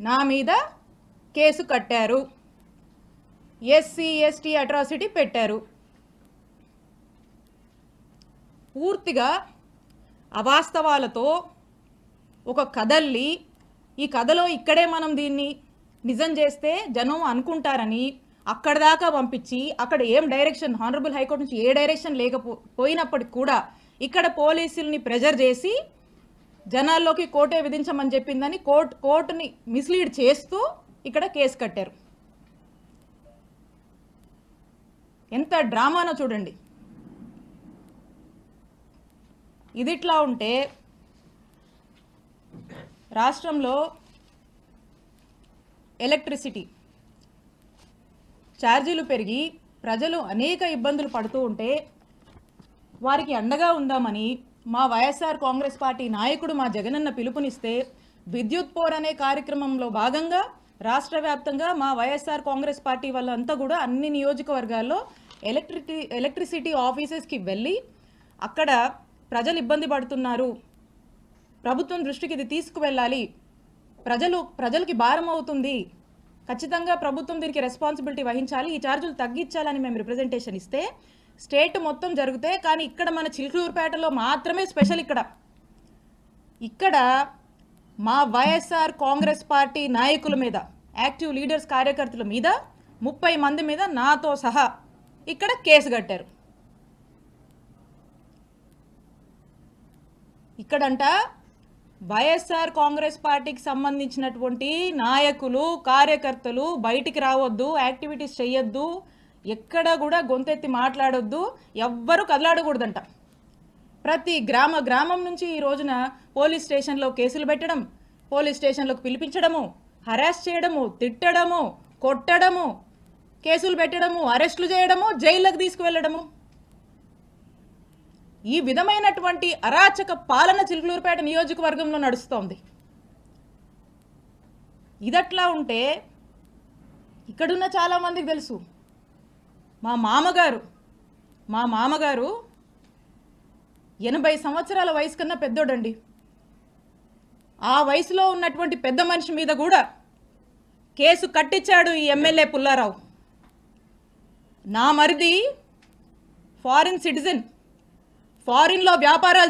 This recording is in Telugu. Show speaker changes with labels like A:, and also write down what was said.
A: నా మీద కేసు కట్టారు. ఎస్సీ ఎస్టీ అట్రాసిటీ పెట్టారు. పూర్తిగా అవాస్తవాలతో ఒక కథల్ని ఈ కథలో ఇక్కడే మనం దీన్ని నిజం చేస్తే జనం అనుకుంటారని అక్కడ దాకా పంపించి అక్కడ ఏం డైరెక్షన్ హానరబుల్ హైకోర్టు నుంచి ఏ డైరెక్షన్ లేకపో పోయినప్పటికి కూడా ఇక్కడ పోలీసుల్ని ప్రెజర్ చేసి జనాల్లోకి కోర్టే విధించమని చెప్పిందని కోర్ట్ కోర్టుని మిస్లీడ్ చేస్తూ ఇక్కడ కేసు కట్టారు. ఎంత డ్రామానో చూడండి. ఇదిట్లా ఉంటే రాష్ట్రంలో ఎలక్ట్రిసిటీ ఛార్జీలు పెరిగి ప్రజలు అనేక ఇబ్బందులు పడుతూ ఉంటే వారికి అండగా ఉందామని మా వైఎస్ఆర్ కాంగ్రెస్ పార్టీ నాయకుడు మా జగనన్న పిలుపునిస్తే విద్యుత్ పోర్ అనే కార్యక్రమంలో భాగంగా రాష్ట్ర వ్యాప్తంగా మా వైఎస్ఆర్ కాంగ్రెస్ పార్టీ వాళ్ళంతా కూడా అన్ని నియోజకవర్గాల్లో ఎలక్ట్రిటీ ఎలక్ట్రిసిటీ ఆఫీసెస్కి వెళ్ళి అక్కడ ప్రజలు ఇబ్బంది పడుతున్నారు. ప్రభుత్వం దృష్టికి ఇది తీసుకువెళ్ళాలి. ప్రజలు ప్రజలకి భారం అవుతుంది. ఖచ్చితంగా ప్రభుత్వం దీనికి రెస్పాన్సిబిలిటీ వహించాలి. ఈ ఛార్జీలు తగ్గించాలని మేము రిప్రజెంటేషన్ ఇస్తే స్టేట్ మొత్తం జరిగితే కానీ ఇక్కడ మన చిలుకూరుపేటలో మాత్రమే స్పెషల్ ఇక్కడ. ఇక్కడ మా వైఎస్ఆర్ కాంగ్రెస్ పార్టీ నాయకుల మీద యాక్టివ్ లీడర్స్ కార్యకర్తల మీద ముప్పై మంది మీద నాతో సహా ఇక్కడ కేసు కట్టారు. ఇక్కడంట వైఎస్ఆర్ కాంగ్రెస్ పార్టీకి సంబంధించినటువంటి నాయకులు కార్యకర్తలు బయటికి రావద్దు యాక్టివిటీస్ చేయొద్దు ఎక్కడ కూడా గొంతెత్తి మాట్లాడొద్దు ఎవ్వరూ కదలాడకూడదంట. ప్రతి గ్రామ గ్రామం నుంచి ఈ రోజున పోలీస్ స్టేషన్లో కేసులు పెట్టడం పోలీస్ స్టేషన్లోకి పిలిపించడము హరాస్ చేయడము తిట్టడము కొట్టడము కేసులు పెట్టడము అరెస్టులు చేయడము జైళ్ళకు తీసుకువెళ్ళడము. ఈ విధమైనటువంటి అరాచక పాలన చిలుకలూరుపేట నియోజకవర్గంలో నడుస్తోంది. ఇదట్లా ఉంటే ఇక్కడున్న చాలామందికి తెలుసు. మా మామగారు మా మామగారు ఎనభై సంవత్సరాల వయసు కన్నా పెద్దోడండి. ఆ వయసులో ఉన్నటువంటి పెద్ద మనిషి మీద కూడా కేసు కట్టించాడు ఈ ఎమ్మెల్యే పుల్లారావు. నా మరిది ఫారిన్ సిటిజన్ ఫారిన్లో వ్యాపారాలు